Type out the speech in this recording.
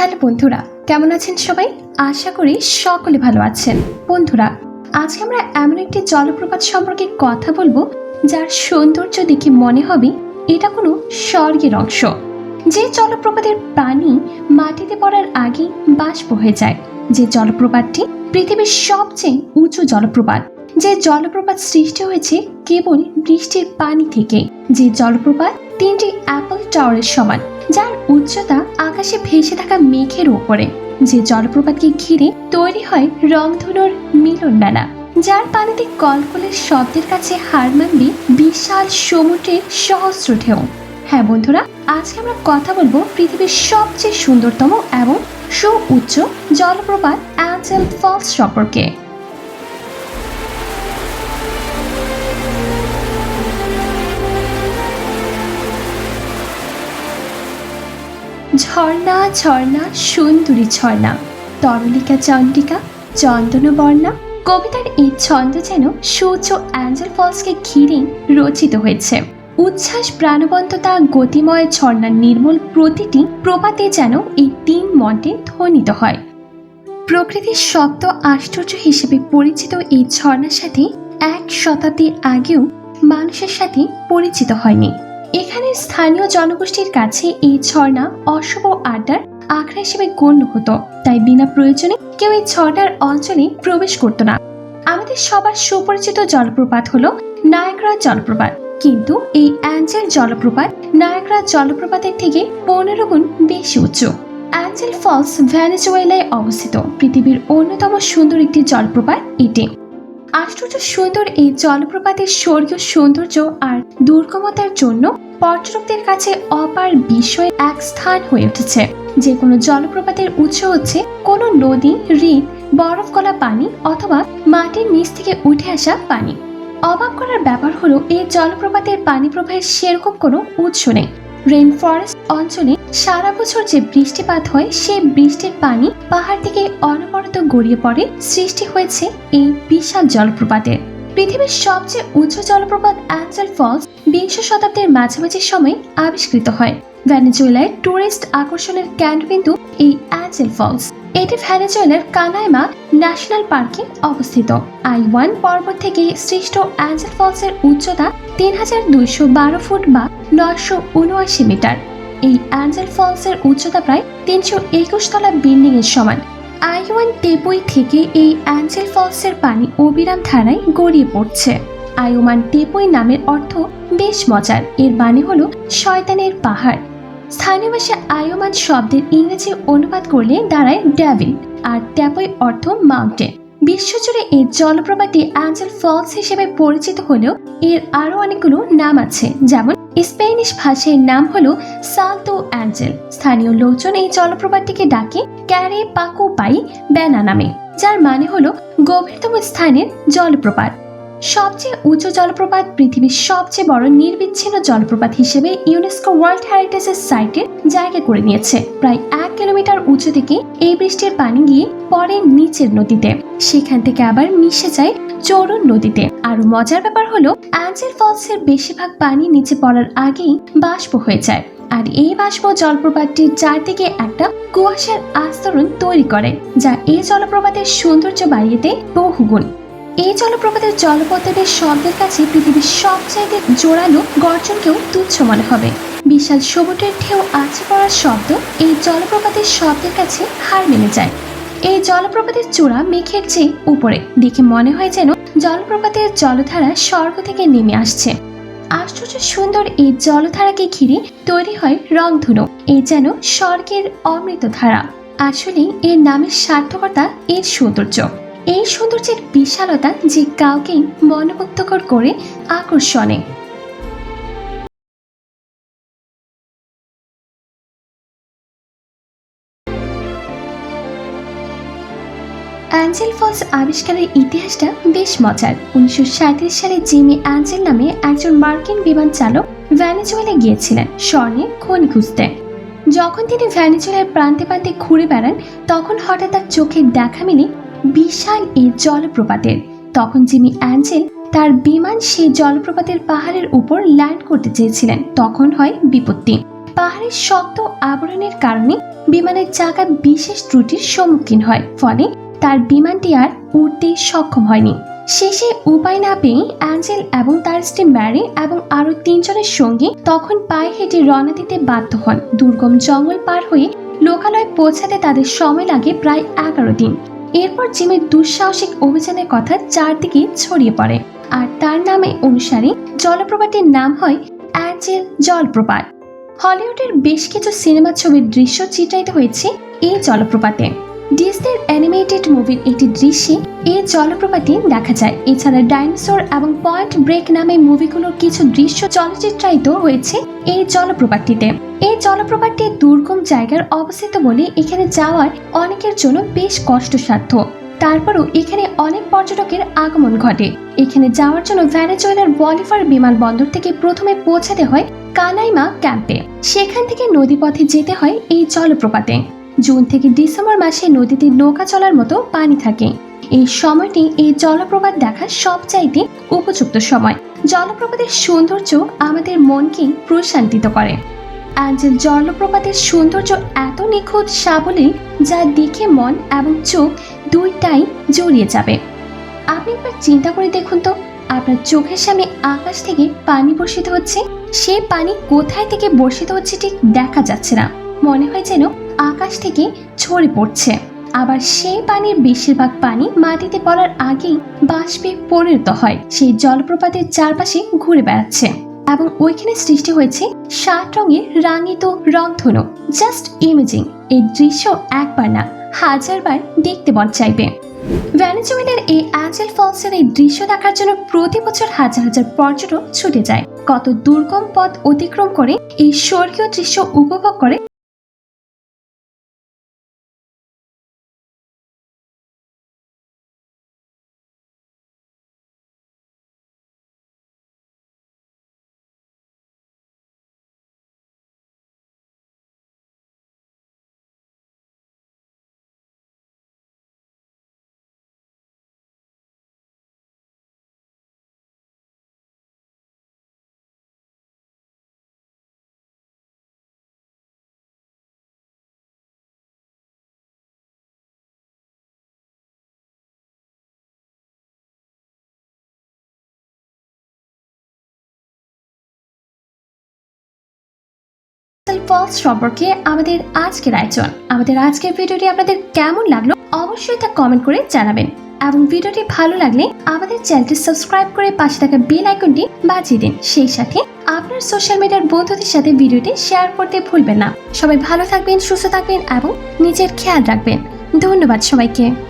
Hello বন্ধুরা, কেমন আছেন সবাই? আশা করি সকলে ভালো আছেন। বন্ধুরা, আজকে আমরা এমন একটি জলপ্রপাত সম্পর্কে কথা বলব, যার সৌন্দর্য দেখে মনে হবে এটা কোনো স্বর্গের অংশ। যে জলপ্রপাতের পানি মাটিতে পড়ার আগেই বাষ্প হয়ে যায়, যে জলপ্রপাতটি পৃথিবীর সবচেয়ে উঁচু জলপ্রপাত, যে জলপ্রপাত সৃষ্টি হয়েছে কেবল বৃষ্টির পানি থেকে, যে জলপ্রপাত তিনটি অ্যাপল টাওয়ারের সমান, যার উচ্চতা আকাশে ভেসে থাকা মেঘের উপরে। যে জলপ্রপাতকে ঘিরে তৈরি হয় রংধনুর মিলন মেলা, যার পানিতে কলকলের শব্দের কাছে হার মানবে বিশাল সমুদ্রের সহস্র ঢেউ। হ্যাঁ বন্ধুরা, আজকে আমরা কথা বলব পৃথিবীর সবচেয়ে সুন্দরতম এবং সুউচ্চ জলপ্রপাত অ্যাঞ্জেল ফলস সম্পর্কে। ঝর্ণা ঝর্ণা, সুন্দরী ঝর্ণা। তরলিকা চন্ডিকা চন্দনবর্ণা কবিতার এই ছন্দ যেন সূর্য অ্যাঞ্জেল ফলসকে ঘিরেই রচিত হয়েছে। উচ্ছ্বাস প্রাণবন্ততা গতিময় ঝর্ণার নির্মল প্রতিটি প্রপাতে যেন এই তিন মন্টে ধ্বনিত হয়। প্রকৃতির শব্দ আশ্চর্য হিসেবে পরিচিত এই ঝর্ণার সাথে এক শতাব্দী আগেও মানুষের সাথে পরিচিত হয়নি। এখানে স্থানীয় জনগোষ্ঠীর কাছে এই ঝর্ণা অশুভ আড্ডার আখড়া হিসেবে গণ্য হতো। তাই বিনা প্রয়োজনে কেউ এই ঝর্ণার অঞ্চলে প্রবেশ করতো না। আমাদের সবার সুপরিচিত জলপ্রপাত হলো নায়গ্রা জলপ্রপাত। কিন্তু এই অ্যাঞ্জেল জলপ্রপাত নায়গ্রা জলপ্রপাতের থেকে পনেরো গুণ বেশি উঁচু অ্যাঞ্জেল ফলস ভ্যানেজুয়েলায় অবস্থিত। পৃথিবীর অন্যতম সুন্দর একটি জলপ্রপাত এটি। আশ্চর্য সুন্দর এই জলপ্রপাতের স্বর্গীয় সৌন্দর্য আর দুর্গমতার জন্য পর্যটকদের কাছে অপার বিষয় এক স্থান হয়ে উঠেছে। যে কোনো জলপ্রপাতের উৎস হচ্ছে কোনো নদী হ্রদ বরফ গলা পানি অথবা মাটির নিচ থেকে উঠে আসা পানি। অবাক করার ব্যাপার হলো, এই জলপ্রপাতের পানি প্রবাহের সেরকম কোনো উৎস নেই। রেন ফরেস্ট অঞ্চলে সারা বছর যে বৃষ্টিপাত হয়, সেই বৃষ্টির পানি পাহাড় থেকে অনবরত গড়িয়ে পড়ে সৃষ্টি হয়েছে এই বিশাল জলপ্রপাতের পৃথিবীর সবচেয়ে উঁচু জলপ্রপাত অ্যাঞ্জেল ফলস বিংশ শতাব্দীর মাঝামাঝি সময়ে আবিষ্কৃত হয়। ভ্যানেজুয়েলায় টুরিস্ট আকর্ষণের কেন্দ্রবিন্দু এই অ্যাঞ্জেল ফলস। এটি ভ্যানেজুয়েলার কানাইমা ন্যাশনাল পার্কে অবস্থিত। আই ওয়ান পর্বত থেকে সৃষ্ট অ্যাঞ্জেল ফলসের উচ্চতা তিন হাজার দুইশো বারো ফুট বা নয়শো উনআশি মিটার। এই অ্যাঞ্জেল ফলসের উচ্চতা প্রায় তিনশো একুশ তলা বিল্ডিং এর সমান। আই ওয়ান টেপুই থেকে এই অ্যাঞ্জেল ফলসের পানি অবিরাম ধারায় গড়িয়ে পড়ছে। আয়ুমান টেপুই নামের অর্থ বেশ মজার। এর মানে হলো শয়তানের পাহাড়। স্থানীয় ভাষায় আয়োমান শব্দের ইংরেজি অনুবাদ করলে দাঁড়ায় ড্যাবিন আর ট্যাপই অর্থ মাউন্টেন বিশ্বজুড়ে এই জলপ্রপাতটি অ্যাঞ্জেল ফলস হিসেবে পরিচিত হলেও এর আরও অনেকগুলো নাম আছে। যেমন স্পেনিশ ভাষায় নাম হল সালতো অ্যাঞ্জেল স্থানীয় লোকজন এই জলপ্রপাতটিকে ডাকে ক্যারে পাকো পাই ব্যানা নামে, যার মানে হলো গভীরতম স্থানের জলপ্রপাত। সবচেয়ে উঁচু জলপ্রপাত পৃথিবীর সবচেয়ে বড় নির্বিচ্ছিন্ন জলপ্রপাত হিসেবে ইউনেস্কো ওয়ার্ল্ড হেরিটেজের সাইটে জায়গা করে নিয়েছে। প্রায় এক কিলোমিটার উঁচু থেকে এই বৃষ্টির পানি গিয়ে পরে নিচের নদীতে। সেখান থেকে আবার মিশে যায় চরুন নদীতে। আরও মজার ব্যাপার হলো, অ্যাঞ্জেল ফলসের বেশিরভাগ পানি নিচে পড়ার আগেই বাষ্প হয়ে যায়। আর এই বাষ্প জলপ্রপাতটির চারদিকে একটা কুয়াশার আস্তরণ তৈরি করে, যা এই জলপ্রপাতের সৌন্দর্য বাড়িয়ে দেয় বহুগুণ। এই জলপ্রপাতের জলপথের শব্দের কাছে পৃথিবীর সবচাইতে জোরালো গর্জনকেও তুচ্ছ মনে হবে। বিশাল সমুদ্রের ঢেউ আছড়ে পড়ার শব্দ এই জলপ্রপাতের শব্দের কাছে হার মেনে যায়। এই জলপ্রপাতের চূড়া মেঘের চেয়ে উপরে। দেখে মনে হয় যেন জলপ্রপাতের জলধারা স্বর্গ থেকে নেমে আসছে। আশ্চর্য সুন্দর এই জলধারাকে ঘিরে তৈরি হয় রংধনু। এই যেন স্বর্গের অমৃত ধারা আসলে এর নামের সার্থকতা এর সৌন্দর্য। এই সৌন্দর্যের বিশালতা যে কাউকেই মনোমুগ্ধকর করে আকর্ষণে। অ্যাঞ্জেল ফলস আবিষ্কারের ইতিহাসটা বেশ মজার। উনিশশো সালে জিমি অ্যাঞ্জেল নামে একজন মার্কিন বিমান চালক ভ্যানেজুয়েলে গিয়েছিলেন স্বর্ণে খনি খুঁজতে। যখন তিনি ভ্যানেজুয়েলার প্রান্তে প্রান্তে ঘুরে বেড়ান, তখন হঠাৎ তার চোখে দেখা মিলে বিশাল এই জলপ্রপাতের। তখন জিমি অ্যাঞ্জেল তার বিমান সেই জলপ্রপাতের পাহাড়ের উপর ল্যান্ড করতে চেয়েছিলেন। তখন হয় বিপত্তি। পাহাড়ের শক্ত আবরণের কারণে বিমানের চাকা বিশেষ ত্রুটির সম্মুখীন হয়, ফলে তার বিমানটি আর উঠতে সক্ষম হয়নি। শেষে উপায় না পেয়ে অ্যাঞ্জেল এবং তার স্ত্রী ম্যারি এবং আরও তিনজনের সঙ্গী তখন পায়ে হেঁটে রওনা দিতে বাধ্য হন। দুর্গম জঙ্গল পার হয়ে লোকালয়ে পৌঁছাতে তাদের সময় লাগে প্রায় এগারো দিন। এরপর জিমের দুঃসাহসিক অভিযানের কথা চারদিকে ছড়িয়ে পড়ে। আর তার নামে অনুসারে জলপ্রপাতের নাম হয় অ্যাঞ্জেল জলপ্রপাত। হলিউডের বেশ কিছু সিনেমা ছবির দৃশ্য চিত্রায়িত হয়েছে এই জলপ্রপাতে। ডিসনির অ্যানিমেটেড মুভির একটি দৃশ্যে এই জলপ্রপাতটি দেখা যায়। এছাড়া ডাইনোসর এবং পয়েন্ট ব্রেক নামে মুভিগুলোর কিছু দৃশ্য চলচ্চিত্রায়িত হয়েছে এই জলপ্রপাতটিতে। এই জলপ্রপাতটি দুর্গম জায়গার অবস্থিত বলে এখানে যাওয়ার অনেকের জন্য বেশ কষ্টসাধ্য। তারপরও এখানে অনেক পর্যটকের আগমন ঘটে। এখানে যাওয়ার জন্য ভ্যানেজুয়েলার বলিভার বিমানবন্দর থেকে প্রথমে পৌঁছাতে হয় কানাইমা ক্যাম্পে। সেখান থেকে নদীপথে যেতে হয় এই জলপ্রপাতে। জুন থেকে ডিসেম্বর মাসে নদীতে নৌকা চলার মতো পানি থাকে। এই সময়টি এই জলপ্রপাত দেখার সবচাইতে উপযুক্ত সময়। জলপ্রপাতের সৌন্দর্য আমাদের মনকে প্রশান্তিত করে। অ্যাঞ্জেল জলপ্রপাতের সৌন্দর্য এত নিখুঁত সাবলীল যা দেখে মন এবং চোখ দুইটাই জড়িয়ে যাবে। আপনি একবার চিন্তা করে দেখুন তো, আপনার চোখের সামনে আকাশ থেকে পানি বর্ষিত হচ্ছে। সে পানি কোথায় থেকে বর্ষিত হচ্ছে ঠিক দেখা যাচ্ছে না। মনে হয় যেন আকাশ থেকে ছড়ে পড়ছে। আবার সেই পানির বেশিরভাগ পানি মাটিতে পড়ার আগেই বাষ্পে পরিণত হয়। সেই জলপ্রপাতের চারপাশে ঘুরে বেড়াচ্ছে এবং ওইখানে সৃষ্টি হয়েছে ষাট রঙের রাঙিত রংধনু। Just imagine. এই দৃশ্য একবার না, হাজারবার দেখতে মন চাইবে। ভ্যানেজুয়েলার এই অ্যাঞ্জেল ফলসের এই দৃশ্য দেখার জন্য প্রতি বছর হাজার হাজার পর্যটক ছুটে যায়। কত দুর্গম পথ অতিক্রম করে এই স্বর্গীয় দৃশ্য উপভোগ করে ফলস সম্পর্কে আমাদের আজকের আয়োজন। আমাদের আজকের ভিডিওটি আপনাদের কেমন লাগল অবশ্যই তা কমেন্ট করে জানাবেন। এবং ভিডিওটি ভালো লাগলে আমাদের চ্যানেলটি সাবস্ক্রাইব করে পাশে থাকা বেল আইকনটি বাজিয়ে দিন। সেই সাথে আপনার সোশ্যাল মিডিয়ার বন্ধুদের সাথে ভিডিওটি শেয়ার করতে ভুলবেন না। সবাই ভালো থাকবেন, সুস্থ থাকবেন এবং নিজের খেয়াল রাখবেন। ধন্যবাদ সবাইকে।